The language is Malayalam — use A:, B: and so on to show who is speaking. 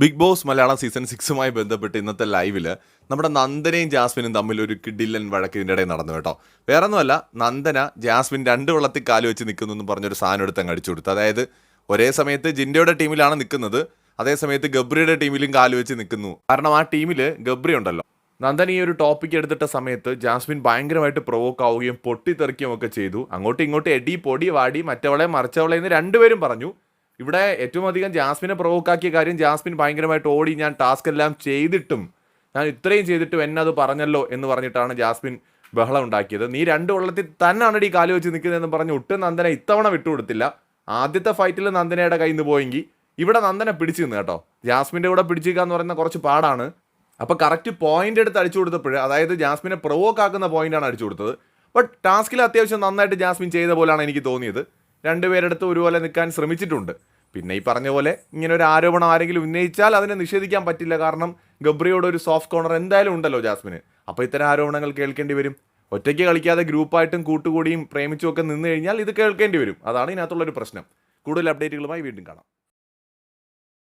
A: ബിഗ് ബോസ് മലയാളം സീസൺ സിക്സുമായി ബന്ധപ്പെട്ട് ഇന്നത്തെ ലൈവിൽ നമ്മുടെ നന്ദനയും ജാസ്മിനും തമ്മിൽ ഒരു കിഡില്ലൻ വഴക്ക് ഇതിന്റെ ഇടയിൽ നടന്നു കേട്ടോ. വേറെ ഒന്നുമല്ല നന്ദന ജാസ്മിൻ രണ്ട് വെള്ളത്തിൽ കാൽ വെച്ച് നിൽക്കുന്നു എന്ന് പറഞ്ഞൊരു സാധനം എടുത്ത് അങ്ങ് അടിച്ചു കൊടുത്തു. അതായത് ഒരേ സമയത്ത് ജിൻഡയുടെ ടീമിലാണ് നിൽക്കുന്നത് അതേസമയത്ത് ഗബ്രിയുടെ ടീമിലും കാൽ വെച്ച് നിൽക്കുന്നു. കാരണം ആ ടീമിൽ ഗബ്രി ഉണ്ടല്ലോ. നന്ദൻ ഈ ഒരു ടോപ്പിക് എടുത്തിട്ട സമയത്ത് ജാസ്മിൻ ഭയങ്കരമായിട്ട് പ്രൊവോക്ക് ആവുകയും പൊട്ടിത്തെറിക്കുകയും ഒക്കെ ചെയ്തു. അങ്ങോട്ടും ഇങ്ങോട്ടും എടി പൊടി വാടി മറ്റവളെ മറിച്ചവളെ എന്ന് രണ്ടുപേരും പറഞ്ഞു. ഇവിടെ ഏറ്റവും അധികം ജാസ്മിനെ പ്രൊവോക്കാക്കിയ കാര്യം ജാസ്മിൻ ഭയങ്കരമായിട്ട് ഓടി ഞാൻ ടാസ്ക് എല്ലാം ചെയ്തിട്ടും ഞാൻ ഇത്രയും ചെയ്തിട്ടും എന്നെ അത് പറഞ്ഞല്ലോ എന്ന് പറഞ്ഞിട്ടാണ് ജാസ്മിൻ ബഹളം ഉണ്ടാക്കിയത്. നീ രണ്ട് വെള്ളത്തിൽ തന്നെയാണ് ഈ കാൽ വെച്ച് നിൽക്കുന്നതെന്ന് പറഞ്ഞ് ഒട്ടും നന്ദന ഇത്തവണ വിട്ടുകൊടുത്തില്ല. ആദ്യത്തെ ഫൈറ്റിൽ നന്ദനയുടെ കയ്യിൽ നിന്ന് പോയെങ്കിൽ ഇവിടെ നന്ദനെ പിടിച്ചു നിന്ന് കേട്ടോ. ജാസ്മിന്റെ കൂടെ പിടിച്ചിരിക്കുക എന്ന് പറയുന്ന കുറച്ച് പാടാണ്. അപ്പോൾ കറക്റ്റ് പോയിന്റ് എടുത്ത് അടിച്ചു കൊടുത്തപ്പോൾ അതായത് ജാസ്മിനെ പ്രൊവോക്ക് ആക്കുന്ന പോയിന്റാണ് അടിച്ചു കൊടുത്തത്. ബട്ട് ടാസ്കിൽ അത്യാവശ്യം നന്നായിട്ട് ജാസ്മിൻ ചെയ്ത പോലെയാണ് എനിക്ക് തോന്നിയത്. രണ്ടുപേരെടുത്ത് ഒരുപോലെ നിൽക്കാൻ ശ്രമിച്ചിട്ടുണ്ട്. പിന്നെ ഈ പറഞ്ഞ പോലെ ഇങ്ങനെ ഒരു ആരോപണം ആരെങ്കിലും ഉന്നയിച്ചാൽ അതിനെ നിഷേധിക്കാൻ പറ്റില്ല. കാരണം ഗബ്രിയോട് ഒരു സോഫ്റ്റ് കോർണർ എന്തായാലും ഉണ്ടല്ലോ ജാസ്മിന്. അപ്പോൾ ഇത്തരം ആരോപണങ്ങൾ കേൾക്കേണ്ടി വരും. ഒറ്റയ്ക്ക് കളിക്കാതെ ഗ്രൂപ്പായിട്ടും കൂട്ടുകൂടിയും പ്രേമിച്ചും ഒക്കെ നിന്ന് കഴിഞ്ഞാൽ ഇത് കേൾക്കേണ്ടി വരും. അതാണ് ഇതിനകത്തുള്ളൊരു പ്രശ്നം. കൂടുതൽ അപ്ഡേറ്റുകളുമായി വീണ്ടും കാണാം.